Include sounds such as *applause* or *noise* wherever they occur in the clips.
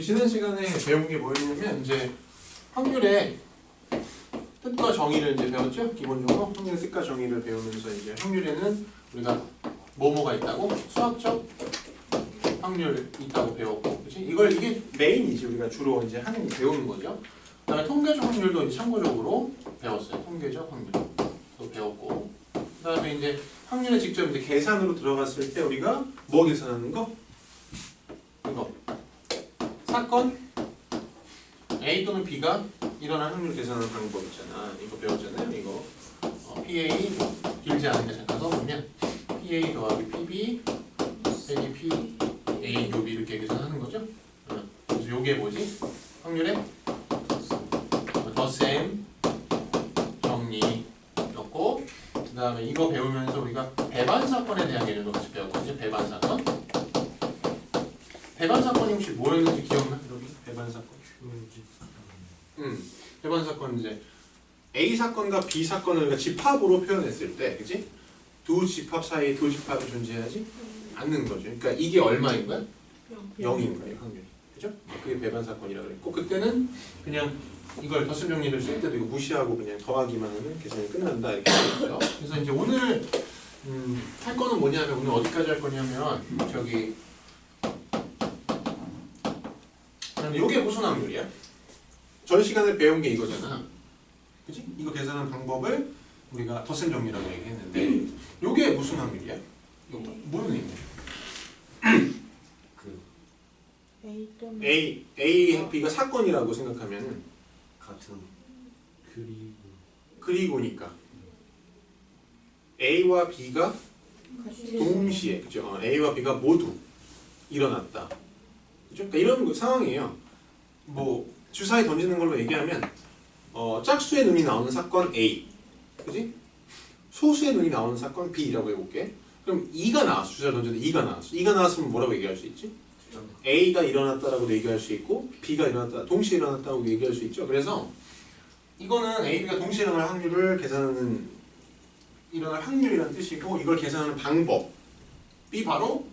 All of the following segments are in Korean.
지난 시간에 배운 게 뭐였냐면 이제 확률의 뜻과 정의를 이제 배웠죠? 기본적으로 확률의 뜻과 정의를 배우면서 이제 확률에는 우리가 뭐뭐가 있다고 수학적 확률 있다고 배웠고, 그렇지? 이걸 이게 메인이지 우리가 주로 이제 하는 배우는 거죠. 그다음에 통계적 확률도 이제 참고적으로 배웠어요. 통계적 확률도 배웠고, 그다음에 이제 확률에 직접 이제 계산으로 들어갔을 때 우리가 뭐 계산하는 거? 사건 A 또는 B가 일어난 확률 계산하는 방법 있잖아. 이거 배웠잖아요. 이거 어, PA 뭐 길지 않은데 잠깐 써보면 PA 더하기 PB 빼기 PA 곱이 이렇게 계산하는 거죠. 어, 그래서 요게 뭐지? 확률의 더셈 정리였고 그 다음에 이거 배우면서 우리가 배반 사건에 대한 개념도 같이 배웠거든요. 배반 사건. 배반 사건이 혹시 뭐였는지 기억나? 여기 배반 사건. 음, 배반 사건 이제 A 사건과 B 사건을 우리가 집합으로 표현했을 때, 그지? 두 집합 사이에 두 집합이 존재하지 않는 거죠. 그러니까 이게 얼마인 거야? 0 인 거예요, 확률이. 그죠? 그게 배반 사건이라 그랬고 그때는 그냥 이걸 덧셈 정리를 쓸 때도 이거 무시하고 그냥 더하기만 하면 계산이 끝난다 이렇게 했죠. 그래서 이제 오늘 음, 할 거는 뭐냐면 오늘 어디까지 할 거냐면 저기 그다음에 이게 무슨 확률이야? 전 시간에 배운 게 이거잖아. 그지? 이거 계산하는 방법을 우리가 덧셈 정리라고 얘기했는데 이게 무슨 확률이야? 이거 무슨 의미야? 그 A A, B가 사건이라고 생각하면 같은 그리고 그리고니까 A와 B가 동시에 그죠? 어, A와 B가 모두 일어났다. 그러니까 이런 거- 상황이에요. 뭐 주사위 던지는 걸로 얘기하면 어, 짝수의 눈이 나오는 사건 A, 그지? 소수의 눈이 나오는 사건 B라고 해볼게. 그럼 2가 나왔어. 주사위 던져도 2가 나왔어. 2가 나왔으면 뭐라고 얘기할 수 있지? A가 일어났다라고 얘기할 수 있고 B가 일어났다, 동시에 일어났다고 얘기할 수 있죠. 그래서 이거는 A, B가 동시에 일어날 확률을 계산하는 일어날 확률이라는 뜻이고 이걸 계산하는 방법이 바로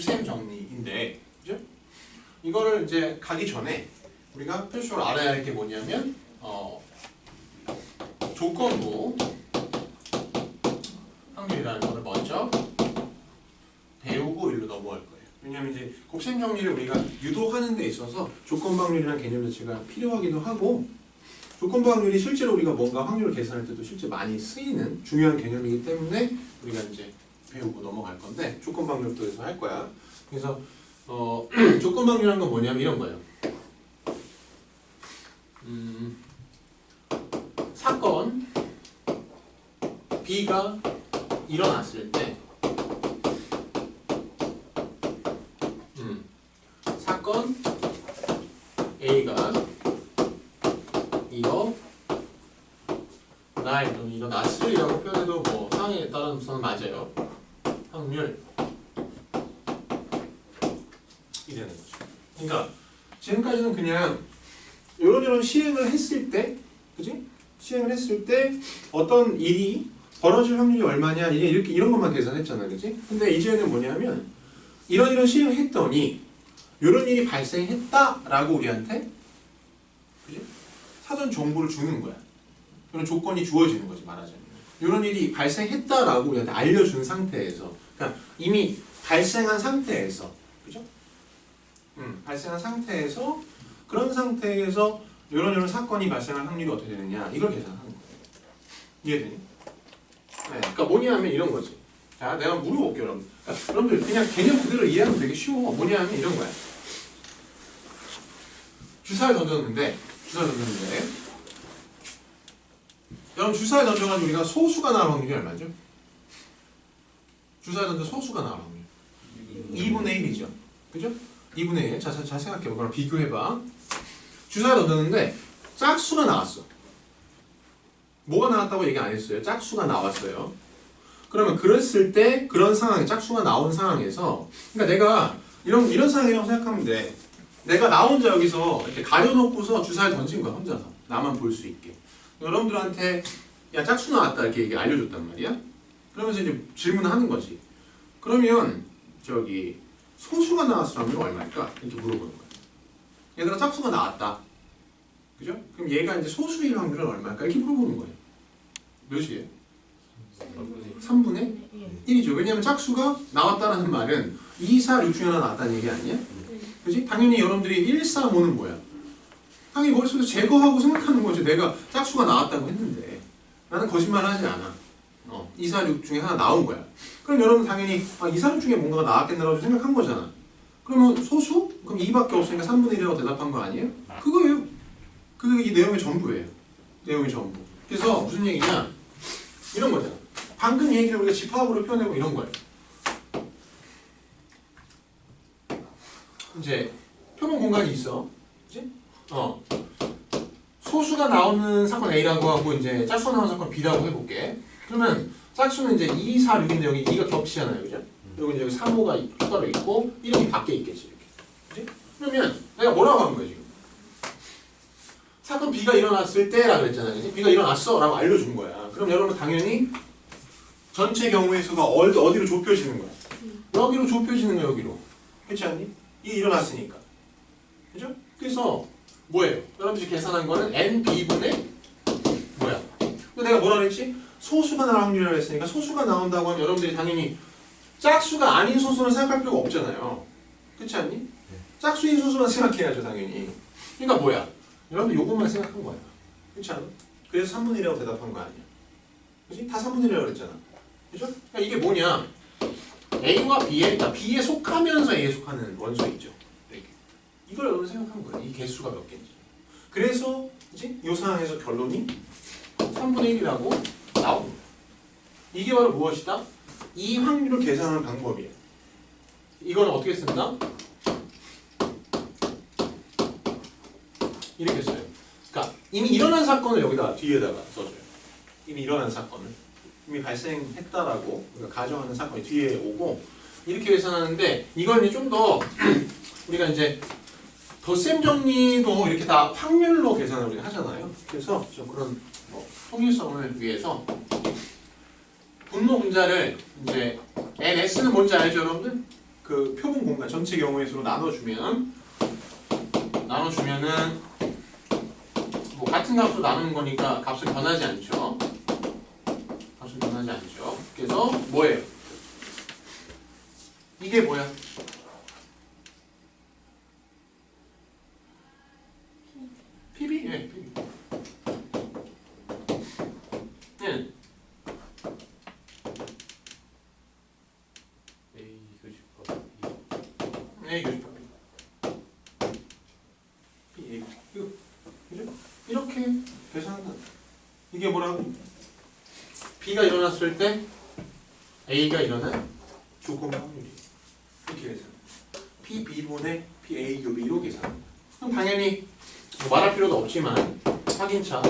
곱셈 정리인데, 그죠? 이거를 이제 가기 전에 우리가 필수로 알아야 할 게 뭐냐면 어, 조건부 확률이라는 거를 먼저 배우고 일로 넘어갈 거예요. 왜냐하면 이제 곱셈 정리를 우리가 유도하는 데 있어서 조건부 확률이라는 개념 자체가 필요하기도 하고 조건부 확률이 실제로 우리가 뭔가 확률을 계산할 때도 실제 많이 쓰이는 중요한 개념이기 때문에 우리가 이제 배우고 넘어갈 건데 확률도 해서 할 거야. 그래서 어, *clears throat* 조건부 확률이라는 건 뭐냐면 이런 거예요. 음, 사건 B가 일어났을 때 음, 사건 A가 이거 날 또는 이거 낫을이라고 표현해도 뭐 상황에 따라서는 맞아요. 확률 이 되는 거죠. 그러니까 지금까지는 그냥 이런 이런 시행을 했을 때, 그지? 했을 때 어떤 일이 벌어질 확률이 얼마냐 이렇게 이런 것만 계산했잖아, 그지? 근데 이제는 뭐냐면 이런 이런 시행을 했더니 이런 일이 발생했다 라고 우리한테 그지? 사전 정보를 주는 거야. 이런 조건이 주어지는 거지 말하자면. 이런 일이 발생했다 라고 우리한테 알려준 상태에서, 그러니까 이미 발생한 상태에서, 그죠? 음, 발생한 상태에서 그런 상태에서 이런 이런 사건이 발생할 확률이 어떻게 되느냐 이걸 거예요. 이해되니? 네, 그러니까 뭐냐면 이런 거지. 자, 내가 물어볼게요, 여러분. 그러니까 여러분들 그냥 개념 그대로 이해하면 되게 쉬워. 뭐냐면 이런 거야. 주사를 던졌는데, 주사를 던졌는데, 여러분 주사를 던져가지고 우리가 소수가 나올 확률이 얼마죠? 주사를 던져 소수가 나올 확률. 2분의 1이죠. 그죠? 2분의 1. 자, 자, 자 생각해봐. 그럼 비교해봐. 주사를 던졌는데 짝수가 나왔어. 뭐가 나왔다고 얘기 안 했어요. 짝수가 나왔어요. 그러면 그랬을 때 그런 상황에 짝수가 나온 상황에서 그러니까 내가 이런 이런 상황이라고 생각하면 돼. 내가 나 혼자 여기서 이렇게 가려놓고서 주사를 던진 거야 혼자서 나만 볼 수 있게. 여러분들한테 야 짝수 나왔다 이렇게 얘기 알려줬단 말이야. 그러면서 이제 질문을 하는 거지. 그러면 저기 소수가 확률은 얼마일까? 이렇게 물어보는 거야. 얘들아 짝수가 나왔다. 그죠? 그럼 얘가 이제 소수일 확률은 얼마일까? 이렇게 물어보는 거예요. 몇이에요? 3분의 예. 1이죠. 왜냐하면 짝수가 나왔다라는 말은 2, 4, 6 중에 하나 나왔다는 얘기 아니야? 그지? 당연히 여러분들이 1, 4, 5는 뭐야? 당연히 머릿속에서 제거하고 생각하는 거죠. 내가 짝수가 나왔다고 했는데 나는 거짓말 하지 않아. 어, 2, 4, 6 중에 하나 나온 거야. 그럼 여러분 당연히 아, 2, 4, 6 중에 뭔가가 나왔겠나라고 생각한 거잖아. 그러면 소수? 그럼 2밖에 없으니까 3분의 1이라고 대답한 거 아니에요? 그거예요. 그게 이 내용의 전부예요. 내용의 전부. 그래서 무슨 얘기냐? 이런 거잖아. 방금 얘기를 우리가 집합으로 표현하고 이런 거예요. 이제 표본 공간이 있어. 그지? 어. 소수가 나오는 사건 A라고 하고 이제 짝수가 나오는 사건 B라고 해볼게. 그러면 짝수는 이제 2, 4, 6인데 여기 2가 겹치잖아요. 그죠? 여기 이제 여기 3, 5가 추가로 있고 1이 밖에 있겠지. 이렇게. 그지? 그러면 내가 뭐라고 하는 거야 지금? 사건 B가 일어났을 때라 그랬잖아요. 그지? B가 일어났어 라고 알려준 거야. 그럼 여러분 당연히 전체 경우의 수가 어디, 어디로 좁혀지는 거야? 여기로 좁혀지는 거야 여기로. 그렇지 않니? 이 일어났으니까. 그죠? 그래서 뭐예요? 여러분들이 계산한 거는 nb분의 뭐야? 근데 내가 뭐라 그랬지? 소수가 나올 확률이라고 했으니까 소수가 나온다고 하면 여러분들이 당연히 짝수가 아닌 소수는 생각할 필요가 없잖아요. 그렇지 않니? 짝수인 소수만 생각해야죠 당연히. 그러니까 뭐야? 여러분들 요것만 생각한 거야. 그렇지? 그래서 3분의 1이라고 대답한 거 아니야. 그지? 다 3분의 1이라고 그랬잖아. 그죠? 그러니까 이게 뭐냐? A와 B에, 그러니까 B에 속하면서 A에 속하는 원소 있죠. 이걸 여러분 생각한 거예요. 이 개수가 몇 개인지. 그래서 이제 이 상황에서 결론이 3분의 1이라고 나오는 거예요. 이게 바로 무엇이다? 이 확률을 계산하는 방법이에요. 이거는 어떻게 쓴다? 이렇게 써요. 그러니까 이미 일어난 사건을 여기다 뒤에다가 써줘요. 이미 일어난 사건을 이미 발생했다라고 우리가 가정하는 사건이 뒤에 오고 이렇게 계산하는데 이걸 좀 더 *clears throat* 우리가 이제 덧셈 정리도 이렇게 다 확률로 계산을 우리가 하잖아요. 그래서 좀 그런 뭐 통일성을 위해서 분모 분자를 이제 NS는 뭔지 알죠, 여러분들? 그 표본 공간 전체 경우의 수로 나눠주면 나눠주면은 뭐 같은 값으로 나누는 거니까 값은 변하지 않죠. 값은 변하지 않죠. 그래서 뭐예요? 이게 뭐야? PB? 예, PB. 예, 교집합 A 교집합. B, A. 이거, 그죠? 이렇게 계산한다. 이게 뭐라고? B가 일어났을 때 A가 일어날 조건 확률이 이렇게 계산. P B분의 P A 교 B로 계산. 그럼 당연히 뭐 말할 필요도 없지만 확인차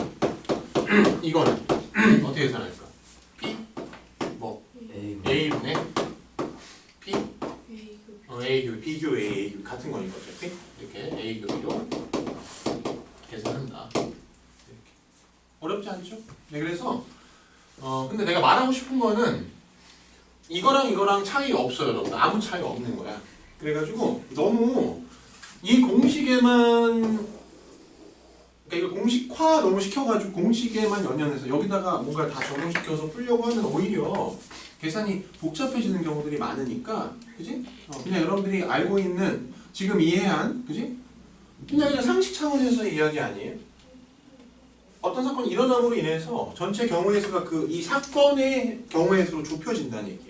*clears throat* 이거는 *clears throat* 어떻게 계산할까? P 뭐 A A분의 P A 그 어, A 교 B 교 A A 교 같은 거니까 어차피 이렇게 A 교로 계산한다. 이렇게. 어렵지 않죠? 네 그래서 어 근데 내가 말하고 싶은 거는 이거랑 차이 없어요, 여러분. 아무 차이 없는 거야. 그래가지고 너무 이 공식에만 그러니까 이거 공식화 너무 시켜가지고 공식에만 연연해서 여기다가 뭔가 다 적용시켜서 풀려고 하면 오히려 계산이 복잡해지는 경우들이 많으니까 그지? 어, 그냥 여러분들이 알고 있는 지금 이해한 그지? 그냥 그냥 상식 차원에서 이야기 아니에요? 어떤 사건이 일어남으로 인해서 전체 경우의 수가 그 이 사건의 경우의 수로 좁혀진다는 얘기야.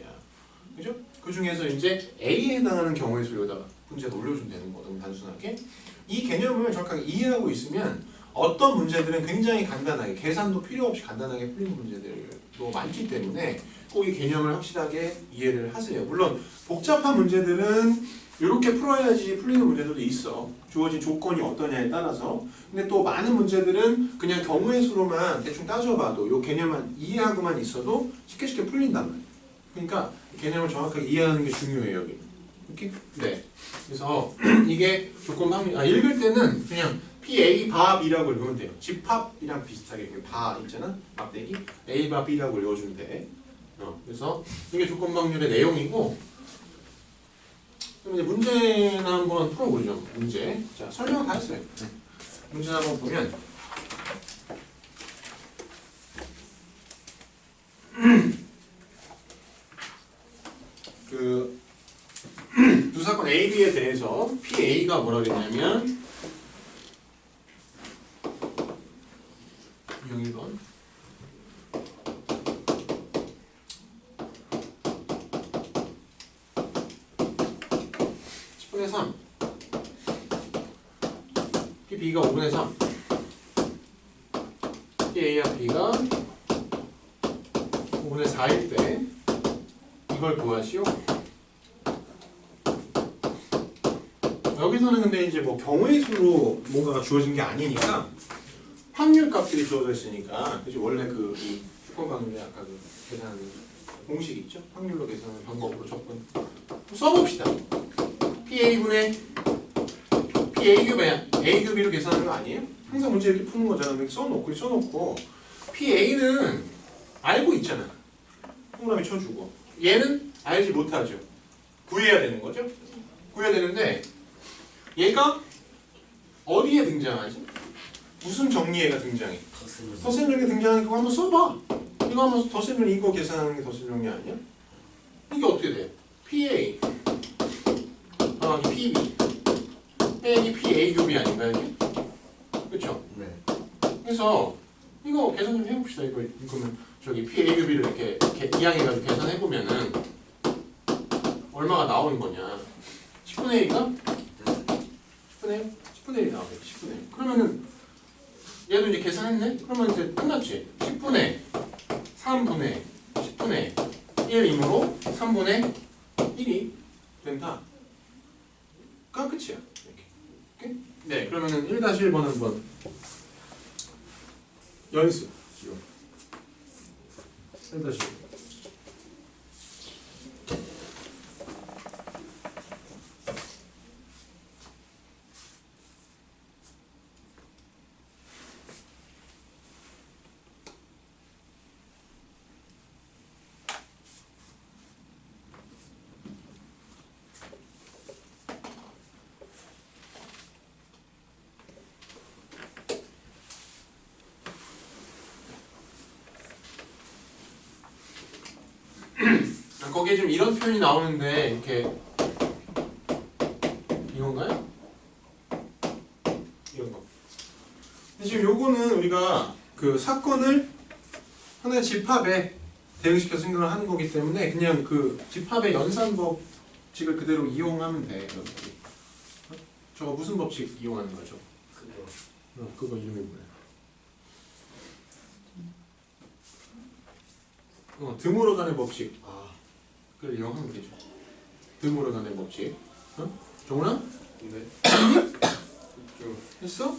그죠? 그 중에서 이제 A에 해당하는 경우의 수를 여기다가 문제에 올려주면 되는 거 너무 단순하게. 이 개념을 정확하게 이해하고 있으면 어떤 문제들은 굉장히 간단하게 계산도 필요 없이 간단하게 풀리는 문제들도 많기 때문에 꼭 이 개념을 확실하게 이해를 하세요. 물론 복잡한 문제들은 이렇게 풀어야지 풀리는 문제들도 있어. 주어진 조건이 어떠냐에 따라서. 근데 또 많은 문제들은 그냥 경우의 수로만 대충 따져봐도 이 개념만 이해하고만 있어도 쉽게 쉽게 풀린단 말이야. 그러니까 개념을 정확하게 이해하는 게 중요해요, 여기. 이렇게? 네. 그래서 *clears throat* 이게 조건 확률, 아, 읽을 때는 그냥 PA 밥이라고 읽으면 돼요. 집합이랑 비슷하게 바 있잖아? 막대기. A 밥 B라고 읽어주면 돼. 어, 그래서 이게 조건 확률의 내용이고 그럼 이제 문제나 한번 풀어보죠. 문제. 자, 설명 다 했어요. 네. 문제 한번 보면 *clears throat* 그 *clears throat* 두 사건 A, B에 대해서 PA가 뭐라 그랬냐면 유형 1번. 십분의 3 PB가 5분의 3 PA와 B가 5분의 4일 때 이걸 구하시오 여기서는 근데 이제 뭐 경우의 수로 뭔가가 주어진 게 아니니까 확률 값들이 주어져 있으니까 그지 원래 그이 주권 확률의 아까 그 계산하는 공식 있죠? 확률로 계산하는 방법으로 접근 써봅시다. PA분의 PA규배 A규비로 계산하는 거 아니에요? 항상 문제 이렇게 푸는 거잖아. 이렇게 써놓고 써놓고 PA는 알고 있잖아. 동그라미 쳐주고 얘는 알지 못하죠. 구해야 되는 거죠. 구해야 되는데 얘가 어디에 등장하지? 무슨 정리해가 등장해? 덧셈 정리 등장하는 거 한번 써봐. 이거 한번 덧셈 정리 이거 계산하는 게 덧셈 정리 아니야? 이게 어떻게 돼? PA 더하기 PB 빼기 PA 교비 아닌가 이게? 그렇죠? 네. 그래서 이거 계산 좀 해봅시다. 이거 이거는 저기 PA 교비를 이렇게, 이렇게 이항해가지고 계산해 보면은 얼마가 나오는 거냐? 10분의 1가 10분의 1? 10분의 1이 나오겠지. 10분의 1. 그러면은 얘도 이제 계산했네? 그러면 이제 끝났지. 10분의 3분의 10분의 1이므로 3분의 1이 된다. 가 끝이야. 이렇게. 오케이? 네, 그러면은 1-1번 한번 연습. 1-1. 아, 거기에 좀 이런 표현이 나오는데 이렇게 이건가요? 이런 거. 근데 지금 요거는 우리가 그 사건을 하나의 집합에 대응시켜 생각을 하는 거기 때문에 그냥 그 집합의 연산 법칙을 그대로 이용하면 돼. 여러분들이. 어? 저거 무슨 법칙 이용하는 거죠? 그거 어, 그거 이름이 뭐야? 어, 드모로 간의 법칙. 아 그걸 이용하면 되죠. 드모로 간의 법칙. 어? 정훈아? 네. *coughs* 좀 했어?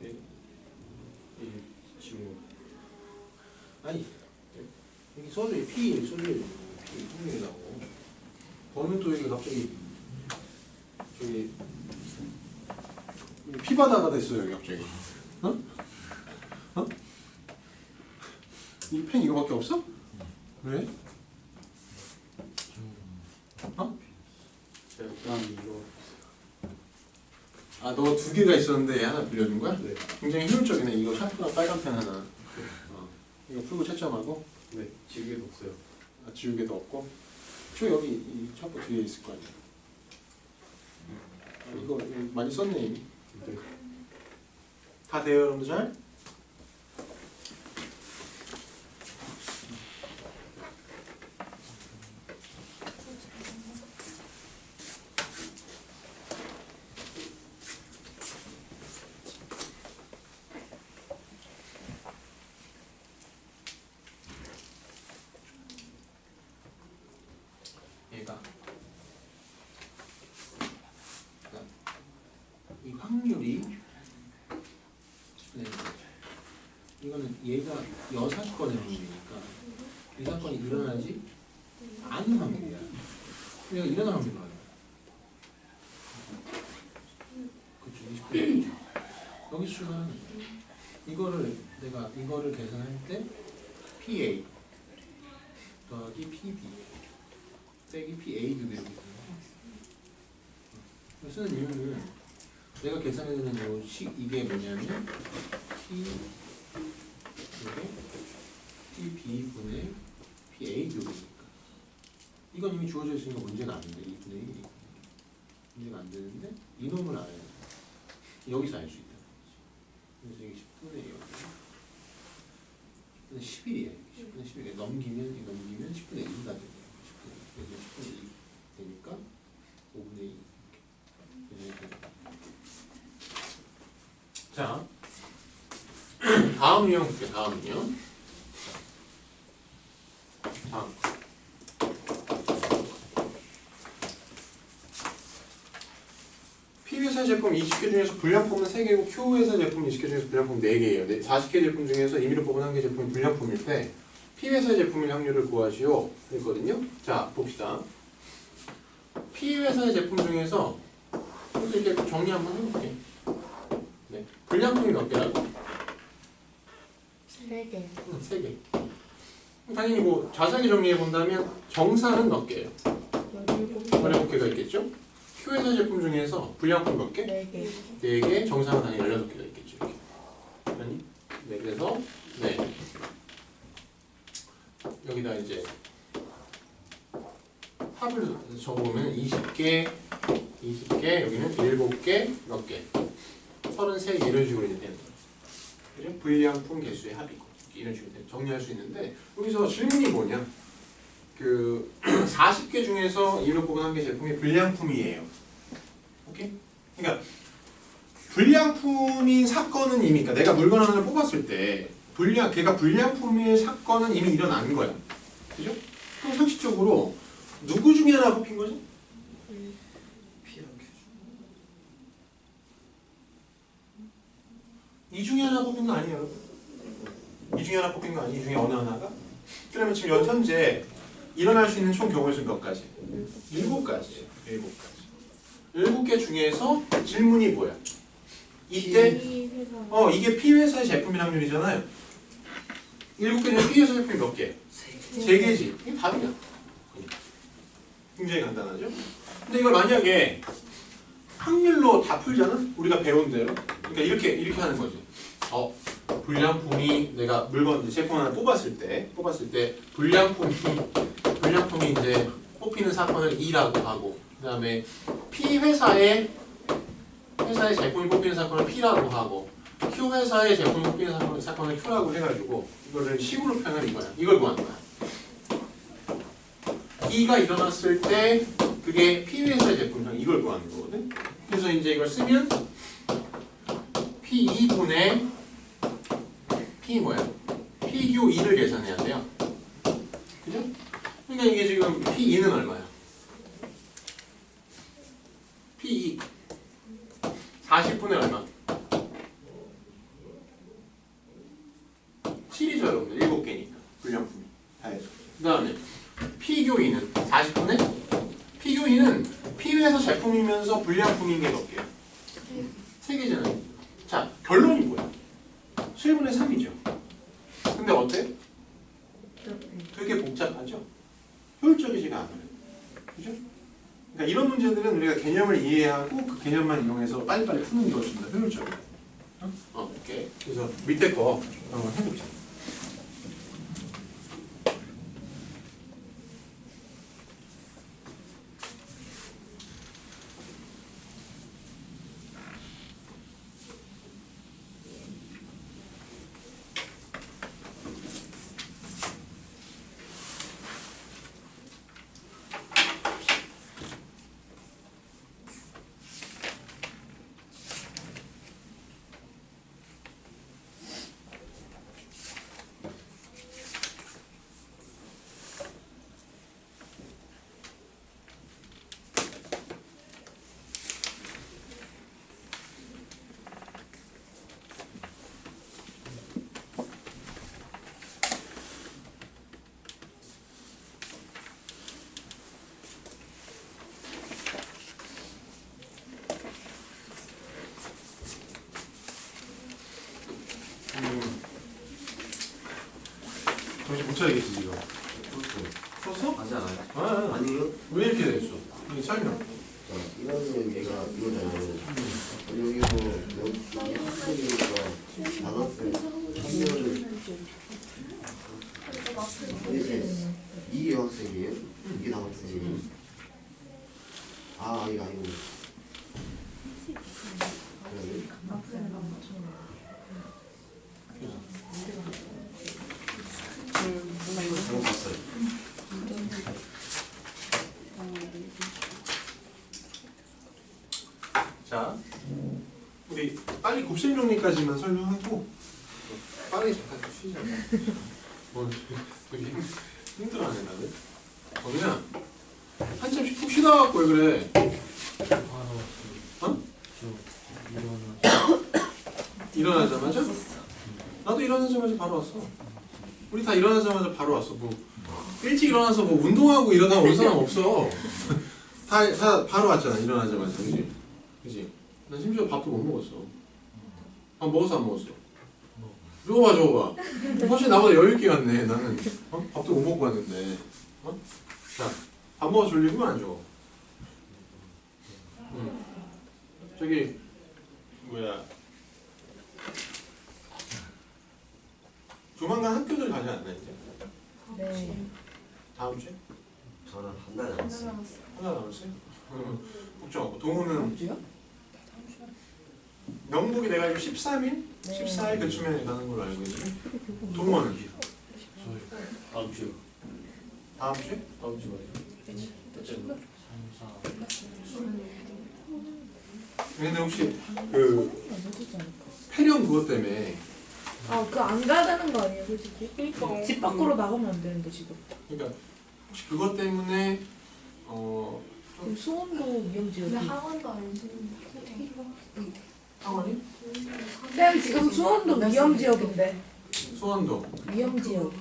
이 지금 아니 여기 써줘 P P 통일이라고 번은 또 이게 갑자기 여기 피바다가 됐어요 여기 갑자기 어? 어? 이펜 이거밖에 없어? 왜? 어? 일단 이거 아 너 두 개가 있었는데 하나 빌려준 거야? 네. 굉장히 효율적이네 이거 샤프랑 빨간 펜 하나 어. 이거 풀고 채점하고 네 지우개도 없어요. 아, 지우개도 없고 저 여기 이 샤프 뒤에 있을 거 아니야 아, 이거, 많이 썼네. 다 돼요 여러분들 잘? 얘가 이 확률이 네. 이거는 얘가 여사건의 확률이니까 이 사건이 일어나지 않는 확률이야. 얘가 일어날 확률이 많아. 그쵸, 20%. 정의수는 이거를 내가 이거를 계산할 때 PA 더하기 PB 빼기 PA 도 되고 있어요. 쓰는 이유는 내가 계산해야 되는 이게 뭐냐면 P PB분의 PA 교분이니까 이건 이미 주어져 있으니까 문제가 안 돼. 2분의 1이 문제가 안 되는데 이놈을 알아야 돼. 여기서 알 수 있다. 그래서 이게 10분의 1. 10분의 11이에요. 10분의 11. 넘기면 이 넘기면 10분의 1이 다 돼요. 10분의 1. 그래서 10분의 1 되니까 5분의 2. 이렇게. 자, 다음 유형 볼게요. 다음 유형. 다음. P회사 제품 20개 중에서 불량품은 3개고 Q회사 제품 20개 중에서 불량품 4개예요. 40개 제품 중에서 임의로 뽑은 1개 제품이 불량품일 때 P회사 제품일 확률을 구하시오. 했거든요. 자, 봅시다. P회사의 제품 중에서 이렇게 정리 한번 해볼게. 네. 불량품이 몇 개라고? 네 개. 응, 3개. 당연히 뭐 자세하게 정리해 본다면 정사는 몇 개예요? 열일곱 17개가 있겠죠? Q회사 제품 중에서 불량품 몇 개? 네 개. 4개, 정상은 당연히 16개가 있겠죠. 이렇게. 아니? 네, 그래서 네. 여기다 이제 합을 적어보면 20개, 20개, 여기는 7개, 몇 개? 33개 이런 식으로 이제 되는 거예요. 그죠? 불량품 개수의 합이고 이런 식으로 돼- 정리할 수 있는데 여기서 질문이 뭐냐? 그 *clears throat* 40개 중에서 2로 뽑은 한 개 제품이 불량품이에요. 오케이? 그러니까 불량품인 사건은 이미 그러니까 내가 물건 하나를 뽑았을 때 불량 걔가 불량품일 사건은 이미 일어난 거야. 그죠? 그럼 상식적으로 누구 중에 하나 뽑힌 거지? P랑 Q 이 중에 하나 뽑힌 거 아니에요, 여러분? 이 중에 하나 뽑힌 거 아니에요? 이 중에 어느 하나가? 그러면 지금 연 현재 일어날 수 있는 총 경우의 수는 몇 가지? 일곱 가지예요. 일곱 가지. 일곱 개 중에서 질문이 뭐야? 이때. 어 이게 P회사의 제품일 확률이잖아요. 일곱 개 중에 P회사 제품이 몇 개? 세 개지. 이게 답이야. 굉장히 간단하죠? 근데 이걸 만약에 확률로 다 풀잖아? 우리가 배운 대로. 그러니까 이렇게 이렇게 하는 거지. 어 불량품이 내가 물건 제품 하나 뽑았을 때 뽑았을 때 불량품이 불량품이 이제 뽑히는 사건을 E라고 하고 그다음에 P 회사의 회사의 제품이 뽑히는 사건을 P라고 하고 Q 회사의 제품이 뽑히는 사건, 사건을 Q라고 해가지고 이거를 식으로 표현을 이거야. 이걸 구하는 거야. E가 일어났을 때 그게 P 회사의 제품상 이걸 구하는 거거든. 그래서 이제 이걸 쓰면 P2분의 P 뭐야? PQ2를 계산해야 돼요. 그죠? 그러니까 이게 지금 P2는 얼마야? P2 40분의 얼마? 7이죠 여러분들 7개니까 불량품이 그 다음에 P교이는 40분의 P교이는 P회사 제품이면서 불량품인 게? 3개잖아요 자 결론이 뭐야? 7분의 3이죠 근데 어때? 되게 복잡하죠? 효율적이지가 않아요 그죠? 그러니까 이런 문제들은 우리가 개념을 이해하고 그 개념만 이용해서 빨리빨리 푸는 게 훨씬 더 효율적이에요. 차리겠지 지금. 썼어? 하지 않아요? 아, 아. 아니요. 왜 이렇게 됐어? 이 설명. 자, 이러면 얘가 이거잖아요. 여기고 여기 학생이니까 한 명을 이제 이게 여학생이에요? 이게 남학생이에요? 아 이거 아니고 그러면 잘못 봤어요. 자, 우리 빨리 정리까지만 설명하고 빠르게 잠깐 쉬자. 뭐 되게 힘- 힘들어하네 나는. 어 그냥 한참씩 푹 쉬다 갖고 왜 그래? 어? 일어나자마자? 나도 일어나자마자 바로 왔어. 우리 다 일어나자마자 바로 왔어. 뭐 일찍 일어나서 뭐 운동하고 이러다 온 사람 없어. *laughs* 다, 다 바로 왔잖아 일어나자마자 그지? 그지? 난 심지어 밥도 못 먹었어. 밥 먹었어 안 먹었어? 저거 봐 저거 봐. 훨씬 나보다 여유 있게 갔네 나는. 어? 밥도 못 먹고 왔는데. 어? 자, 밥 먹어 졸리면 안 줘. 응. 저기 뭐야? 조만간 학교들 가지 않나 이제? 네. 다음 주에? 저는 한달 남았어요. 하나 남았어요? 응. 걱정 없고 동호는 영국이 내가 알기로 13일? 네. 14일 그쯤에 가는 걸로 알고 있는데 동호는 다음 주 다음 주에? 다음 주 말이에요. 근데 혹시 그 폐렴 그것 때문에 아, 그안 가야 되는 거 아니에요, 솔직히? 집 밖으로 나가면 안 되는데, 지금. 그러니까 혹시 그것 때문에 어 그럼 수원도 위험지역이. 근데 학원도 아니지. 상원이? 쌤, 지금 수원도 위험 지역인데. 소환도 위험 지역.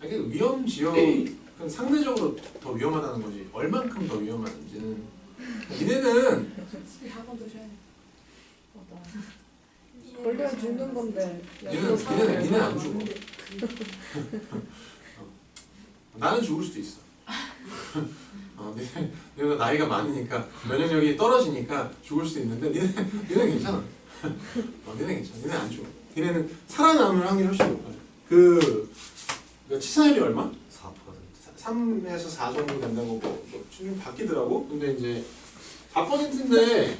아니 그 위험 지역은 상대적으로 더 위험하다는 거지 얼만큼 더 위험한지는 니네는. 걸리면 죽는 건데. 니네는 니네는 니네는 안 죽어 어. *laughs* 나는 죽을 수도 있어 *laughs* 어, 니네, 니네 가 나이가 많으니까 면역력이 떨어지니까 죽을 수도 있는데 니네, 니네는 괜찮아 어, 니네 괜찮아 니네 안 죽어 니네는 살아남을 확률이 훨씬 높아요 그, 그 치사율이 얼마? 4%. 3에서 4 정도 된다고 뭐, 뭐 지금 바뀌더라고. 근데 이제 4%인데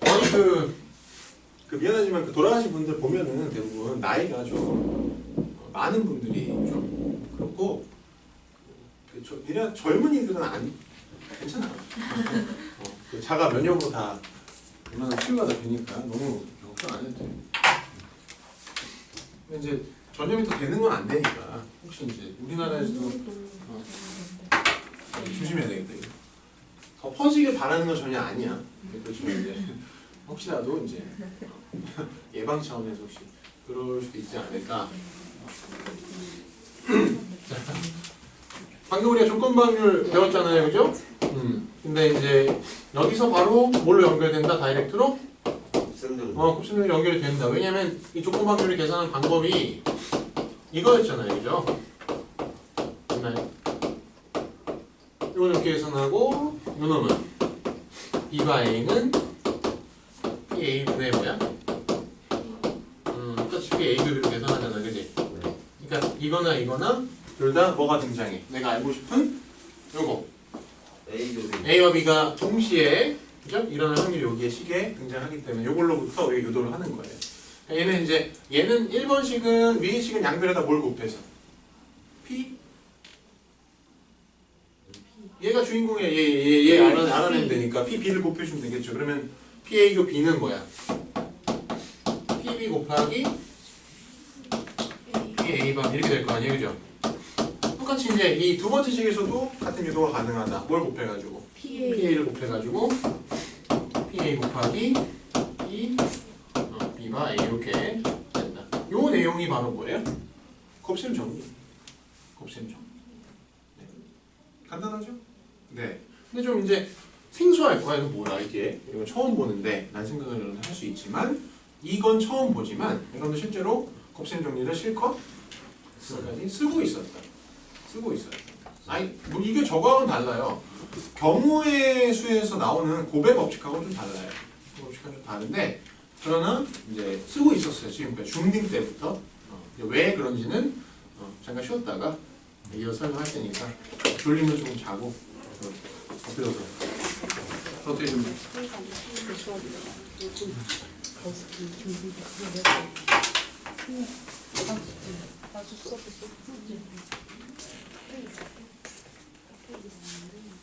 거의 그, 그 미안하지만 그 돌아가신 분들 보면은 대부분 나이가 좀 어, 많은 분들이 좀 그렇고 그 저, 니네 젊은이들은 안 괜찮아. 어, 그 자가 면역으로 다 얼마나 치유가 다 되니까 너무 걱정 안 해도 돼. 근데 이제 전염이 또 되는 건 안 되니까 혹시 이제 우리나라에서도 어, 조심해야 되겠다 이거. 더 퍼지길 바라는 건 전혀 아니야. 그렇지만 이제 혹시라도 이제 어, 예방 차원에서 혹시 그럴 수도 있지 않을까. *clears throat* 자, 방금 우리가 조건방률 배웠잖아요, 그죠? 음. 근데 이제 여기서 바로 뭘로 연결된다? 다이렉트로? 어, 곱셈률 연결이 된다. 왜냐면 이 조건방률을 계산하는 방법이 이거였잖아요, 그죠? 맞나요? 이건 이렇게 계산하고 요놈은 B가 A는 PA분의 뭐야? 음, 똑같이 PA도 이렇게 계산하잖아, 그지? 네. 그러니까 이거나 이거나 둘다 뭐가 등장해? 내가 알고 싶은 요거 A. A와 B가 동시에 그죠? 일어날 확률이 여기에 식에 등장하기 때문에 요걸로부터 왜 유도를 하는 거예요. 얘는 이제 얘는 1번식은 위의 식은 양변에다 뭘 곱해서 P 얘가 주인공이야. 얘얘얘 얘 알아 알아내면 되니까 P B를 곱해주면 되겠죠. 그러면 P A 교 B는 뭐야? P B 곱하기 P A 반 이렇게 될 거 아니에요, 그죠? 똑같이 이제 이 두 번째 식에서도 같은 유도가 가능하다. 뭘 곱해가지고? PA. PA를 곱해가지고 PA 곱하기 E 어, B가 A 이렇게 된다. 요 내용이 바로 뭐예요? 곱셈 정리. 곱셈 정리. 네. 간단하죠? 네. 근데 좀 이제 생소할 거야. 이거 뭐야 이게? 이거 처음 보는데 난 생각을 할 수 있지만 이건 처음 보지만 여러분들 실제로 곱셈 정리를 실컷 지금까지 쓰고 있었다. 쓰고 있어요. 아니 뭐 이게 저거하고는 달라요. 경우의 수에서 나오는 고배 법칙하고는 좀 달라요. 그 법칙하고는 좀 다른데 그러나 이제 쓰고 있었어요. 지금까지 중딩 때부터 어, 왜 그런지는 어, 잠깐 쉬었다가 이어서 설명할 테니까 졸리면 좀 자고 어, 엎드려서 어떻게 좀 Please. Okay,